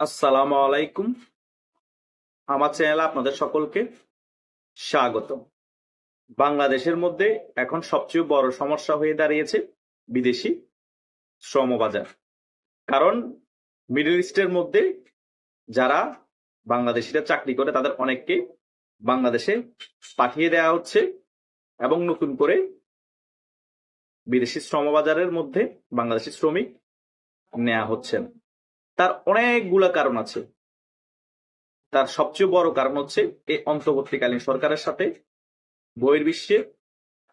আসসালামু আলাইকুম। আমার চ্যানেলে আপনাদের সকলকে স্বাগত। বাংলাদেশের মধ্যে এখন সবচেয়ে বড় সমস্যা হয়ে দাঁড়িয়েছে বিদেশি শ্রমবাজার। কারণ মিডল ইস্টের মধ্যে যারা বাংলাদেশিরা চাকরি করে, তাদের অনেককে বাংলাদেশে পাঠিয়ে দেওয়া হচ্ছে এবং নতুন করে বিদেশি শ্রমবাজারের মধ্যে বাংলাদেশি শ্রমিক নেওয়া হচ্ছে না তার অনেকগুলা কারণ আছে। তার সবচেয়ে বড় কারণ হচ্ছে এই অন্তর্বর্তীকালীন সরকারের সাথে বহির্বিশ্বে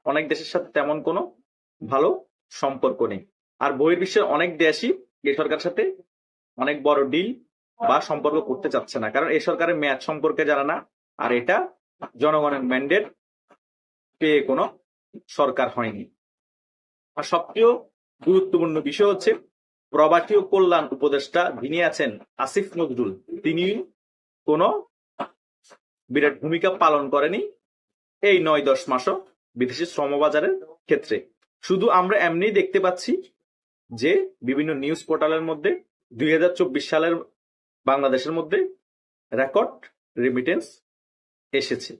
অনেক দেশের সাথে তেমন কোনো ভালো সম্পর্ক নেই। আর বহির্বিশ্বের অনেক দেশই এই সরকারের সাথে অনেক বড় ডিল বা সম্পর্ক করতে চাচ্ছে না। কারণ এই সরকারের মেয়াদ সম্পর্কে জানা না, আর এটা জনগণের ম্যান্ডেট পেয়ে কোনো সরকার হয়নি। আর সবচেয়ে গুরুত্বপূর্ণ বিষয় হচ্ছে প্রবাসী ও কল্যাণ উপদেষ্টা যিনি আছেন আসিফ নজরুল, তিনি কোনো বিরাট ভূমিকা পালন করেনি এই নয় দশ মাসও বিদেশি শ্রমবাজারের ক্ষেত্রে। শুধু আমরা এমনি দেখতে পাচ্ছি যে বিভিন্ন নিউজ পোর্টালের মধ্যে দুই হাজার চব্বিশ সালের বাংলাদেশের মধ্যে রেকর্ড রেমিটেন্স এসেছে।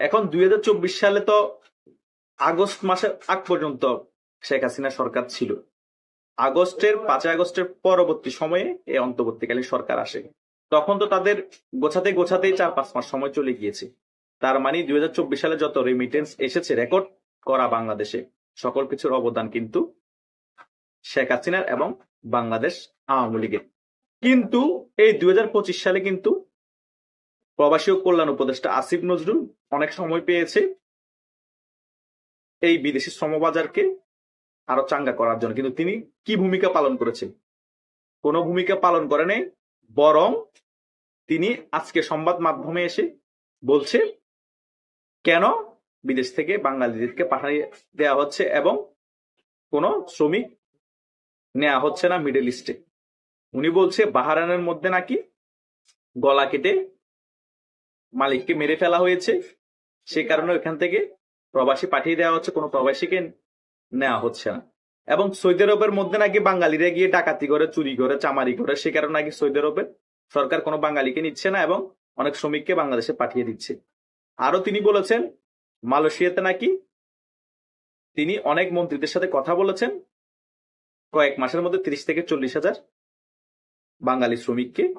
এখন দুই হাজার চব্বিশ সালে তো আগস্ট মাসের আগ পর্যন্ত শেখ হাসিনা সরকার ছিল। আগস্টের, পাঁচই আগস্টের পরবর্তী সময়ে এই অন্তর্বর্তীকালীন সরকার আসে। তখন তো তাদের গোছাতে গোছাতেই চার পাঁচ মাস সময় চলে গিয়েছে। তার মানে দুই হাজার চব্বিশ সালে যত রেমিটেন্স এসেছে রেকর্ড করা বাংলাদেশে, সকল কিছুর অবদান কিন্তু শেখ হাসিনার এবং বাংলাদেশ আওয়ামী লীগের। কিন্তু এই দুই হাজার পঁচিশ সালে কিন্তু প্রবাসী কল্যাণ উপদেষ্টা আসিফ নজরুল অনেক সময় পেয়েছে এই বিদেশি শ্রমবাজারকে আরও চাঙ্গা করার জন্য। কিন্তু তিনি কি ভূমিকা পালন করেছেন? কোনো ভূমিকা পালন করেন বরং তিনি আজকে সংবাদ মাধ্যমে এসে বলছে কেন বিদেশ থেকে বাঙালিদেরকে পাঠিয়ে দেওয়া হচ্ছে এবং কোনো শ্রমিক নেওয়া হচ্ছে না মিডল ইস্টে উনি বলছে বাহারানের মধ্যে নাকি গলা কেটে মালিককে মেরে ফেলা হয়েছে। সে কারণে ওইখান থেকে প্রবাসী পাঠিয়ে দেওয়া হচ্ছে। কোনো প্রবাসীকে নেওয়া হচ্ছে না। এবং সৌদি আরবের মধ্যে নাকি বাঙালিরা গিয়ে ডাকাতি করে, চুরি করে, চামারি করে, সে কারণে নাকি সৌদি আরবের সরকার কোনো বাঙালিকে নিচ্ছে না এবং অনেক শ্রমিককে বাংলাদেশে পাঠিয়ে দিচ্ছে। আরও তিনি বলেছেন, মালয়েশিয়াতে নাকি তিনি অনেক মন্ত্রীদের সাথে কথা বলেছেন, কয়েক মাসের মধ্যে তিরিশ থেকে চল্লিশ হাজার বাঙালি শ্রমিককে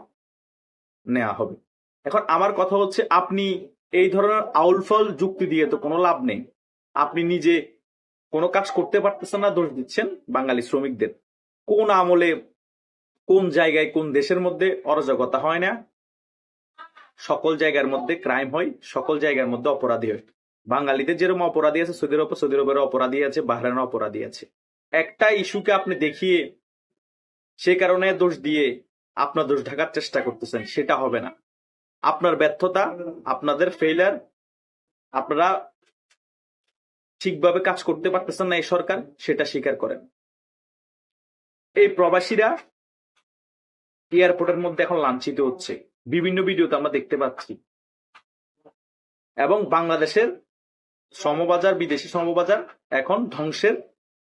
নেওয়া হবে। এখন আমার কথা হচ্ছে, আপনি এই ধরনের আউলফল যুক্তি দিয়ে তো কোনো লাভ নেই। আপনি নিজে কোনো কাজ করতে পারতেছেন না, দোষ দিচ্ছেন বাঙালি শ্রমিকদের। কোন আমলে, কোন জায়গায়, কোন দেশের মধ্যে অরাজকতা হয় না। সকল জায়গার মধ্যে ক্রাইম হয়, সকল জায়গার মধ্যে অপরাধী হয়। বাঙালিদের যেরকম অপরাধী আছে সৌদি আরব সৌদি আরবের অপরাধী আছে বাহরানের অপরাধী আছে। একটা ইস্যুকে আপনি দেখিয়ে, সে কারণে দোষ দিয়ে আপনার দোষ ঢাকার চেষ্টা করতেছেন, সেটা হবে না। আপনার ব্যর্থতা, আপনাদের ফেইলার আপনারা ঠিকভাবে কাজ করতে পারতেছেন না এই সরকার, সেটা স্বীকার করেন। এই প্রবাসীরা এয়ারপোর্টের মধ্যে এখন লাঞ্ছিত হচ্ছে। বিভিন্ন ভিডিওতে আমরা দেখতে পাচ্ছি। এবং বাংলাদেশের শ্রমবাজার বিদেশি শ্রমবাজার এখন ধ্বংসের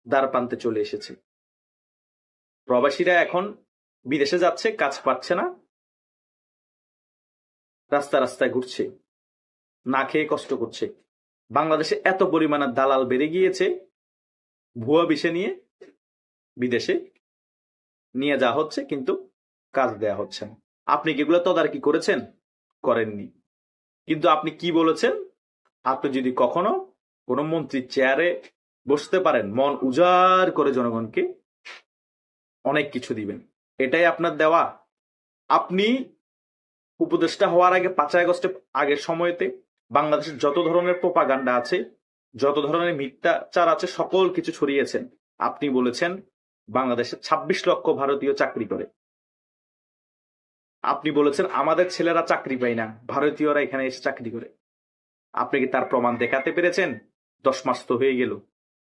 দ্বার প্রান্তে চলে এসেছে। প্রবাসীরা এখন বিদেশে যাচ্ছে, কাজ পাচ্ছে না। রাস্তা রাস্তায় ঘুরছে। না খেয়ে কষ্ট করছে। বাংলাদেশে এত পরিমাণে দালাল বেড়ে গিয়েছে, ভুয়া বিষে নিয়ে বিদেশে নিয়ে যাওয়া হচ্ছে, কিন্তু কাজ দেয়া হচ্ছে না। আপনি কি এগুলো তদারকি করেছেন? করেননি। কিন্তু আপনি কি বলেছেন? আপনি যদি কখনো কোনো মন্ত্রীর চেয়ারে বসতে পারেন, মন উজাড় করে জনগণকে অনেক কিছু দিবেন। এটাই আপনার দেওয়া। আপনি উপদেষ্টা হওয়ার আগে, পাঁচই আগস্টে আগের সময়তে বাংলাদেশের যত ধরনের প্রোপাগান্ডা আছে, যত ধরনের মিথ্যাচার আছে, সকল কিছু ছড়িয়েছেন। আপনি বলেছেন, বাংলাদেশে ২৬ লক্ষ ভারতীয় চাকরি করে। আপনি বলেছেন, আমাদের ছেলেরা চাকরি পায় না, ভারতীয়রা এখানে এসে চাকরি করে। আপনি কি তার প্রমাণ দেখাতে পেরেছেন? দশ মাস তো হয়ে গেল,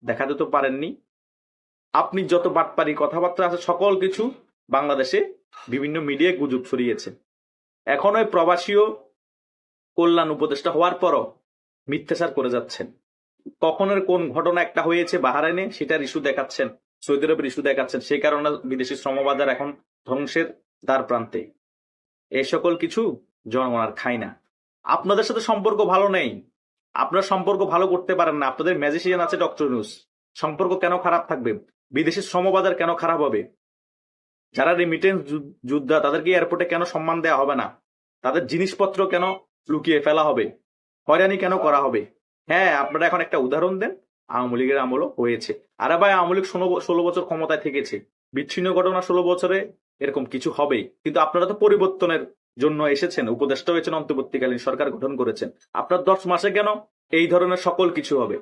দেখাতে তো পারেননি। আপনি যত বাটপারি কথাবার্তা আছে, সকল কিছু বাংলাদেশে বিভিন্ন মিডিয়ায় গুজব ছড়িয়েছে। এখন ওই প্রবাসীও কল্যাণ উপদেষ্টা হওয়ার পরও মিথ্যাচার করে যাচ্ছেন। কখনের কোন ঘটনা একটা হয়েছে বাহারাইনে, সেটার ইস্যু দেখাচ্ছেন, সৌদি আরবের ইস্যু দেখাচ্ছেন সেই কারণে বিদেশি শ্রমবাজার এখন ধ্বংসের দ্বার প্রান্তে। এই সকল কিছু জনগণ আর খায় না। আপনাদের সাথে সম্পর্ক ভালো নেই। আপনার সম্পর্ক ভালো করতে পারেন না। আপনাদের ম্যাজিশিয়ান আছে ডক্টর নিউজ সম্পর্ক কেন খারাপ থাকবে? বিদেশি শ্রমবাজার কেন খারাপ হবে? যারা রেমিটেন্স যোদ্ধা তাদেরকে এয়ারপোর্টে কেন সম্মান দেওয়া হবে না? তাদের জিনিসপত্র কেন লুকিয়ে ফেলা হবে। হয়রানি কেন করা হবে? হ্যাঁ আপনারা এখন একটা উদাহরণ দেন। আওয়ামী লীগের আমলও হয়েছে। আরে ভাই, আওয়ামী লীগ ষোলো বছর ক্ষমতায় থেকেছে। বিচ্ছিন্ন ঘটনা ষোলো বছরে এরকম কিছু হবেই কিন্তু আপনারা তো পরিবর্তনের জন্য এসেছেন, উপদেষ্টা হয়েছেন, অন্তর্বর্তীকালীন সরকার গঠন করেছেন। আপনার দশ মাসে কেন এই ধরনের সকল কিছু হবে?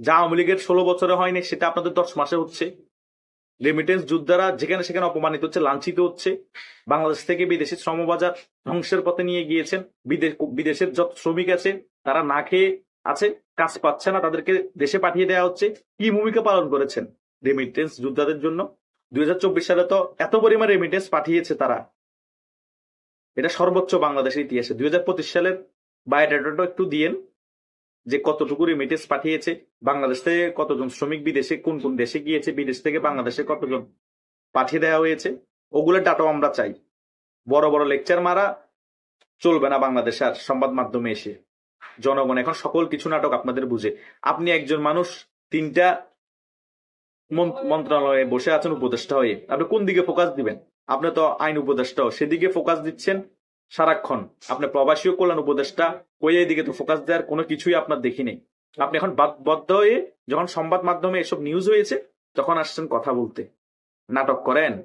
যা আওয়ামী লীগের ষোলো বছরে হয়নি, সেটা আপনাদের দশ মাসে হচ্ছে। রেমিটেন্স যোদ্ধারা যেখানে সেখানে অপমানিত হচ্ছে, লাঞ্ছিত হচ্ছে। বাংলাদেশ থেকে বিদেশি শ্রমবাজার ধ্বংসের পথে নিয়ে গিয়েছেন। বিদেশ বিদেশের যত শ্রমিক আছে, তারা না খেয়ে আছে, কাজ পাচ্ছে না, তাদেরকে দেশে পাঠিয়ে দেওয়া হচ্ছে। কি ভূমিকা পালন করেছেন রেমিটেন্স যোদ্ধাদের জন্য? দুই হাজার চব্বিশ সালে তো এত পরিমাণ রেমিটেন্স পাঠিয়েছে তারা। এটা সর্বোচ্চ বাংলাদেশের ইতিহাসে। দুই হাজার পঁচিশ সালের বায়োডাটাটা একটু দিয়েন। যে কতটুকু রেমিটেন্স পাঠিয়েছে, বাংলাদেশ থেকে কতজন শ্রমিক বিদেশে, কোন কোন দেশে গিয়েছে, বিদেশ থেকে বাংলাদেশে কতজন পাঠিয়ে দেওয়া হয়েছে ওগুলোর ডাটাও আমরা চাই। বড় বড় লেকচার মারা চলবে না বাংলাদেশে আর সংবাদ মাধ্যমে এসে। জনগণ এখন সকল কিছু নাটক আপনাদের বুঝে। আপনি একজন মানুষ, তিনটা মন- মন্ত্রণালয়ে বসে আছেন উপদেষ্টা হয়ে। আপনি কোন দিকে ফোকাস দিবেন? আপনি তো আইন উপদেষ্টাও, সেদিকে ফোকাস দিচ্ছেন। সারাক্ষণ আপনি প্রবাসী ও কল্যাণ উপদেষ্টা ওই দিকে তো ফোকাস দেওয়ার কোনো কিছুই আপনার দেখি নেই। আপনি এখন বাদ- বদ্ধ হয়ে যখন সংবাদ মাধ্যমে এসব নিউজ হয়েছে, তখন আসছেন কথা বলতে। নাটক করেন।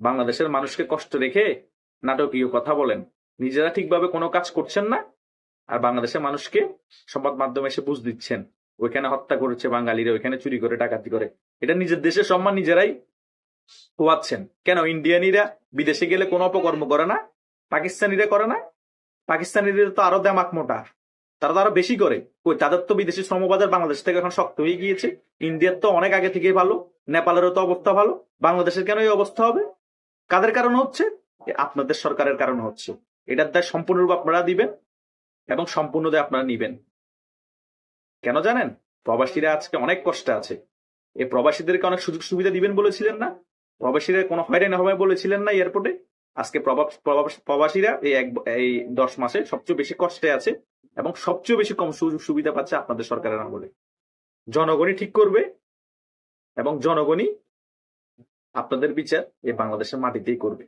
বাংলাদেশের মানুষকে কষ্ট রেখে নাটকীয় কথা বলেন। নিজেরা ঠিকভাবে কোনো কাজ করছেন না। আর বাংলাদেশের মানুষকে সংবাদ মাধ্যমে এসে বুঝ দিচ্ছেন। ওইখানে হত্যা করেছে বাঙালিরা, ওইখানে চুরি করে, ডাকাতি করে। এটা নিজের দেশের সম্মান নিজেরাই পোয়াচ্ছেন। কেন? ইন্ডিয়ানিরা বিদেশে গেলে কোনো অপকর্ম করে না। পাকিস্তানিরা করে না? পাকিস্তানিদের তো আরও দেমাক মোটা। তারা তো আরও বেশি করে। কই, তাদের তো বিদেশি শ্রমবাজার বাংলাদেশ থেকে এখন শক্ত হয়ে গিয়েছে। ইন্ডিয়ার তো অনেক আগে থেকেই ভালো, নেপালেরও তো অবস্থা ভালো। বাংলাদেশের কেন এই অবস্থা হবে? কাদের কারণ হচ্ছে? আপনাদের সরকারের কারণে হচ্ছে। এটার দায় সম্পূর্ণরূপে আপনারা দিবেন এবং সম্পূর্ণ দায় আপনারা নিবেন। কেন জানেন? প্রবাসীরা আজকে অনেক কষ্টে আছে। এই প্রবাসীদেরকে অনেক সুযোগ সুবিধা দিবেন বলেছিলেন না? প্রবাসীরা কোনো হয়রানি হবে বলেছিলেন না এয়ারপোর্টে? আজকে প্রবাস- প্রবাস- প্রবাসীরা এই এক, এই দশ মাসে সবচেয়ে বেশি কষ্টে আছে এবং সবচেয়ে বেশি কম সুযোগ সুবিধা পাচ্ছে আপনাদের সরকারের আমলে। জনগণই ঠিক করবে এবং জনগণই আপনাদের বিচার এই বাংলাদেশের মাটিতেই করবে।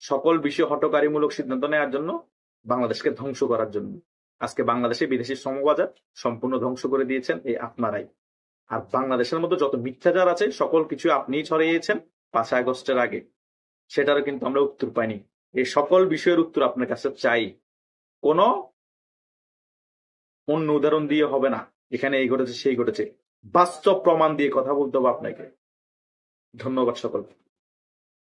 সকল বিষয় হটকারীমূলক সিদ্ধান্ত নেওয়ার জন্য বাংলাদেশকে ধ্বংস করার জন্য। আজকে বাংলাদেশে বিদেশি শ্রমবাজার সম্পূর্ণ ধ্বংস করে দিয়েছেন এই আপনারাই। আর বাংলাদেশের মধ্যে যত মিথ্যাচার আছে, সকল কিছু আপনিই ছড়িয়েছেন পাঁচ আগস্টের আগে। সেটারও কিন্তু আমরা উত্তর পাইনি। এই সকল বিষয়ের উত্তর আপনার কাছে চাই। কোন অন্য উদাহরণ দিয়ে হবে না। এখানে এই ঘটেছে, সেই ঘটেছে। বাস্তব প্রমাণ দিয়ে কথা বলতে হবে আপনাকে। ধন্যবাদ সকলকে।